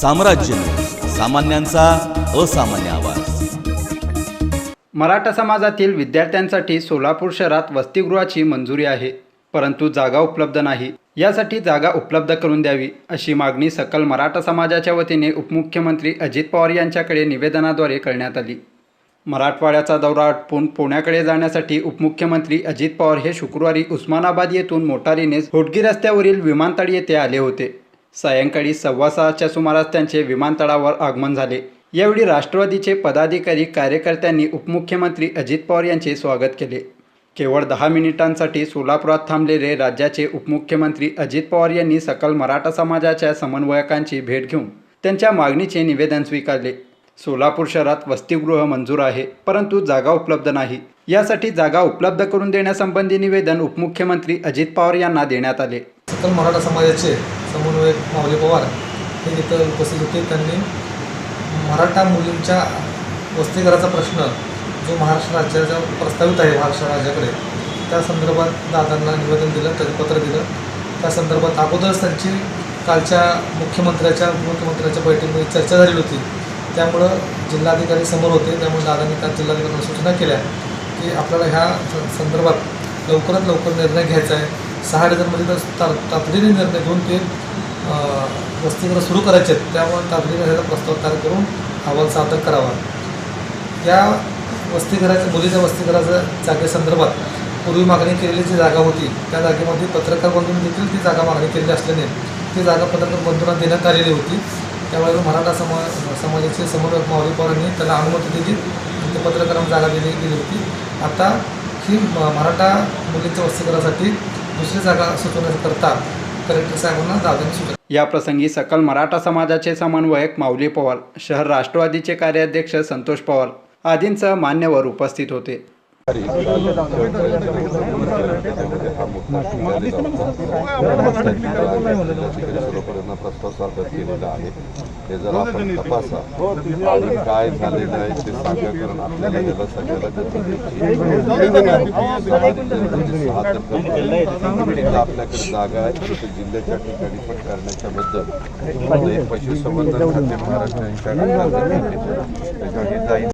साम्राज्य सामान्यांचा असामान्य आवाज. मराठा समाजातील विद्यार्थ्यांसाठी सोलापूर शहरात वसतिगृहाची मंजुरी आहे परंतु जागा उपलब्ध नाही. यासाठी जागा उपलब्ध करून द्यावी अशी मागणी सकल मराठा समाजाच्या वतीने उपमुख्यमंत्री अजित पवार यांच्याकडे निवेदनाद्वारे करण्यात आली. मराठवाड्याचा दौरा आटपून पुण्याकडे जाण्यासाठी उपमुख्यमंत्री अजित पवार हे शुक्रवारी उस्मानाबाद येथून मोटारीने होटगी रस्त्यावरील विमानतळ येथे आले होते. सायंकाळी सव्वा सहाच्या सुमारास त्यांचे विमानतळावर आगमन झाले. यावेळी राष्ट्रवादीचे पदाधिकारी कार्यकर्त्यांनी उपमुख्यमंत्री अजित पवार यांचे स्वागत केले. केवळ दहा मिनिटांसाठी सोलापुरात थांबलेले राज्याचे उपमुख्यमंत्री अजित पवार यांनी सकल मराठा समाजाच्या समन्वयकांची भेट घेऊन त्यांच्या मागणीचे निवेदन स्वीकारले. सोलापूर शहरात वसतिगृह मंजूर आहे परंतु जागा उपलब्ध नाही. यासाठी जागा उपलब्ध करून देण्यासंबंधी निवेदन उपमुख्यमंत्री अजित पवार यांना देण्यात आले. सकल मराठा समाजाचे समन्वयक माऊली पवार हे तिथं उपस्थित होते. त्यांनी मराठा मुलींच्या वस्तीघराचा प्रश्न जो महाराष्ट्र राज्याचा प्रस्तावित आहे महाराष्ट्र राज्याकडे त्या संदर्भात दादांना निवेदन दिलं त्याचं पत्र दिलं. त्या संदर्भात अगोदरच त्यांची कालच्या मुख्यमंत्र्याच्या उपमुख्यमंत्र्याच्या बैठकीमध्ये चर्चा झालेली होती. त्यामुळं जिल्हाधिकारी समोर होते. त्यामुळे दादांनी काल जिल्हाधिकाऱ्यांना सूचना केल्या की आपल्याला ह्या स- संदर्भात लवकरात लवकर निर्णय घ्यायचा आहे. सहा डझनमध्ये तर ता- तातडीने निर्णय घेऊन ते अं, सुरू करायचे आहेत. त्यामुळे तातडीने ह्याचा प्रस्ताव तयार करून अहवाल सादर करावा. या वस्तीघराच्या मुलीच्या वस्तीघराच्या जागेसंदर्भात पूर्वी मागणी केलेली जी जागा होती त्या जागेमध्ये पत्रकार बंधून देखील ती जागा मागणी केलेली असल्याने ती जागा पत्रकार बंधूंना देण्यात आलेली होती. त्यावेळेस मराठा समा समाजाचे समन्वयक माऊली पवारांनी त्याला अनुमती दिली ते पत्रकारांना जागा दिली गेली होती. आता ही म- मराठा मुलींच्या वस्तीघरासाठी दुसरी जागा सुचवण्याकरता कलेक्टर साहेबांना दादांनी सूचना याप्रसंगी सकल मराठा समाजाचे समन्वयक माऊली पवार शहर राष्ट्रवादीचे कार्याध्यक्ष संतोष पवार आदींसह मान्यवर उपस्थित होते. लोकांना प्रस्ताव सादर केलेला आहे ते जर आपण तपासा काय झालेलं आहे ते सांगा कारण आपल्याला सगळ्याला आपल्याकडे जागा आहे. तिथे जिल्ह्याच्या ठिकाणी पण करण्याच्या बद्दल पशुसंवर्धन खाते महाराष्ट्र